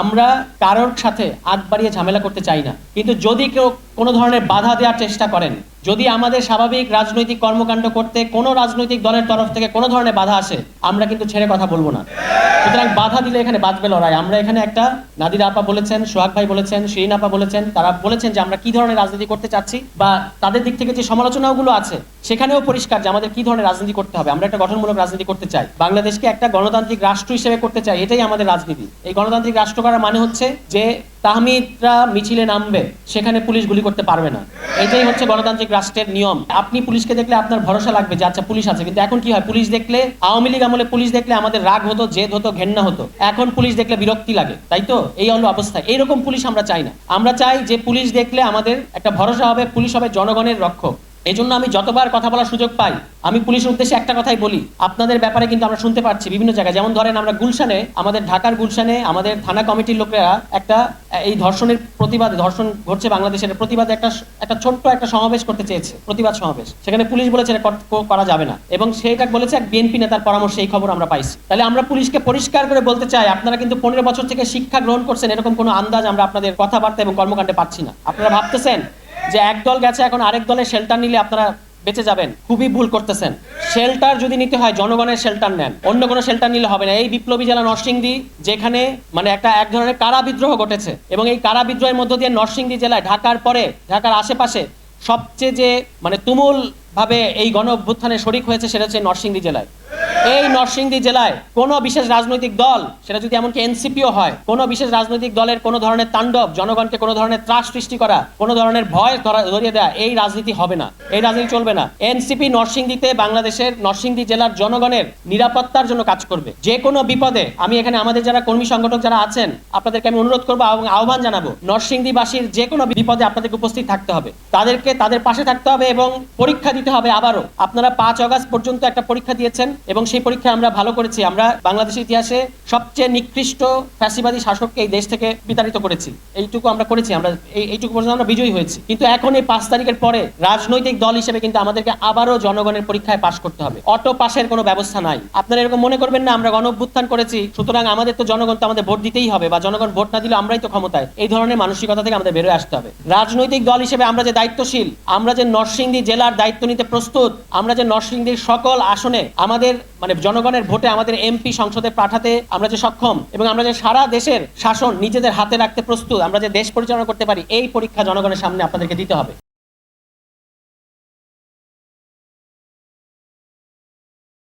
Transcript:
আমরা কারোর সাথে আগ বাড়িয়ে ঝামেলা করতে চাই না। কিন্তু যদি কেউ কোনো ধরনের বাধা দেওয়ার চেষ্টা করেন যদি আমাদের স্বাভাবিক রাজনৈতিক কর্মকাণ্ড করতে কোনো রাজনৈতিক দলের তরফ থেকে কোনো ধরনের বাধা আসে, আমরা কিন্তু ছেড়ে কথা বলব না। সুতরাং বাধা দিলে এখানে বাঁচবে লড়াই। আমরা এখানে একটা নাদিরা আপা বলেছেন, সোহাগ ভাই বলেছেন, শিরিন আপা বলেছেন, তারা বলেছেন যে আমরা কি ধরনের রাজনীতি করতে চাচ্ছি বা তাদের দিক থেকে যে সমালোচনাগুলো আছে, সেখানেও পরিষ্কার যে আমাদের কি ধরনের রাজনীতি করতে হবে। আমরা একটা গঠনমূলক রাজনীতি করতে চাই। বাংলাদেশকে একটা গণতান্ত্রিক রাষ্ট্র হিসেবে করতে চাই, এটাই আমাদের রাজনীতি। এই গণতান্ত্রিক রাষ্ট্র করার মানে হচ্ছে যে তাহমিদরা মিছিলে নামবে, সেখানে পুলিশ গুলি করতে পারবে না। এটাই হচ্ছে গণতান্ত্রিক রাষ্ট্রের নিয়ম। আপনি পুলিশকে দেখলে আপনার ভরসা লাগবে যে আচ্ছা পুলিশ আছে। কিন্তু এখন কি হয়? পুলিশ দেখলে, আওয়ামী লীগ আমলে পুলিশ দেখলে আমাদের রাগ হতো, জেদ হতো, ঘেন্না হতো। এখন পুলিশ দেখলে বিরক্তি লাগে, তাই তো? এই হলো অবস্থা। এইরকম পুলিশ আমরা চাই না। আমরা চাই যে, পুলিশ দেখলে আমাদের একটা ভরসা হবে, পুলিশ হবে জনগণের রক্ষক। এই জন্য আমি যতবার কথা বলার সুযোগ পাই, আমি পুলিশের উদ্দেশ্যে একটা কথাই বলি। আপনাদের ব্যাপারে কিন্তু আমরা শুনতে পাচ্ছি বিভিন্ন জায়গায়। যেমন ধরেন আমরা গুলশানে, আমাদের ঢাকার গুলশানে, আমাদের থানা কমিটির লোকেরা একটা, এই ধর্ষণের প্রতিবাদে, ধর্ষণ ঘটছে বাংলাদেশের প্রতিবাদে একটা একটা ছোট্ট একটা সমাবেশ করতে চেয়েছে, প্রতিবাদ সমাবেশ। সেখানে পুলিশ বলেছে করা যাবে না। এবং সেটা বলেছে, এক বিএনপি নেতার পরামর্শে এই খবর আমরা পাইছি। তাহলে আমরা পুলিশকে পরিষ্কার করে বলতে চাই, আপনারা কিন্তু পনেরো বছর থেকে শিক্ষা গ্রহণ করছেন, এরকম কোনো আন্দাজ আমরা আপনাদের কথাবার্তা এবং কর্মকাণ্ডে পাচ্ছি না। আপনারা ভাবতেছেন যে এক দল গেছে, এখন আরেক দলের শেল্টার নিলে আপনারা বেঁচে যাবেন। খুবই ভুল করতেছেন। শেল্টার যদি নিতে হয়, জনগণের শেল্টার নেন। অন্য কোনো শেল্টার নিলে হবে না। এই বিপ্লবী জেলা নরসিংদী, যেখানে মানে একটা এক ধরনের কারা বিদ্রোহ ঘটেছে এবং এই কারা বিদ্রোহের মধ্য দিয়ে নরসিংদী জেলায় ঢাকার পরে, ঢাকার আশেপাশে সবচেয়ে যে মানে তুমুল ভাবে এই গণ অভ্যুত্থানে শরিক হয়েছে, সেটা হচ্ছে নরসিংদী জেলায়। এই নরসিংদী জেলায় কোনো বিশেষ রাজনৈতিক দল, সেটা যদি এমনকি এনসিপিও হয়, কোনো বিশেষ রাজনৈতিক দলের কোনো ধরনের তাণ্ডব, জনগণকে কোনো ধরনের ত্রাস সৃষ্টি করা, কোনো ধরনের ভয় ধরিয়ে দেওয়া এই রাজনীতি হবে না। এই রাজনীতি চলবে না। এনসিপি নরসিংদীতে বাংলাদেশের নরসিংদী জেলার জনগণের নিরাপত্তার জন্য কাজ করবে। যে কোনো বিপদে আমি এখানে আমাদের যারা কর্মী সংগঠক যারা আছেন, আপনাদেরকে আমি অনুরোধ করব এবং আহ্বান জানাব, নরসিংদীবাসীর যে কোনো বিপদে আপনাদেরকে উপস্থিত থাকতে হবে। তাদেরকে তাদের পাশে থাকতে হবে এবং পরীক্ষা দিতে হবে আবারও। আপনারা পাঁচ অগাস্ট পর্যন্ত একটা পরীক্ষা দিয়েছেন এবং সেই পরীক্ষায় আমরা ভালো করেছি। আমরা বাংলাদেশের ইতিহাসে সবচেয়ে নিকৃষ্ট ফ্যাসিবাদী শাসককে এই দেশ থেকে বিতাড়িত করেছি। এইটুকু আমরা করেছি, আমরা এইটুকু পর্যন্ত আমরা বিজয়ী হয়েছি। কিন্তু এখন এই পাঁচ তারিখের পরে রাজনৈতিক দল হিসেবে কিন্তু আমাদেরকে আবারও জনগণের পরীক্ষায় পাশ করতে হবে। অটো পাশের কোনো ব্যবস্থা নাই। আপনারা এরকম মনে করবেন না, আমরা গণ অভ্যুত্থান করেছি, সুতরাং আমাদের তো জনগণ তো আমাদের ভোট দিতেই হবে বা জনগণ ভোট না দিলে আমরাই তো ক্ষমতায়। এই ধরনের মানসিকতা থেকে আমাদের বেরোয় আসতে হবে। রাজনৈতিক দল হিসেবে আমরা যে দায়িত্বশীল, আমরা যে নরসিংদী জেলার দায়িত্ব নিতে প্রস্তুত, আমরা যে নরসিংদীর সকল আসনে আমাদের মানে জনগণের ভোটে আমাদের এমপি সংসদে পাঠাতে আমরা যে সক্ষম এবং আমরা যে সারা দেশের শাসন নিজেদের হাতে রাখতে প্রস্তুত, আমরা যে দেশ পরিচালনা করতে পারি, এই পরীক্ষা জনগণের সামনে আপনাদেরকে দিতে হবে।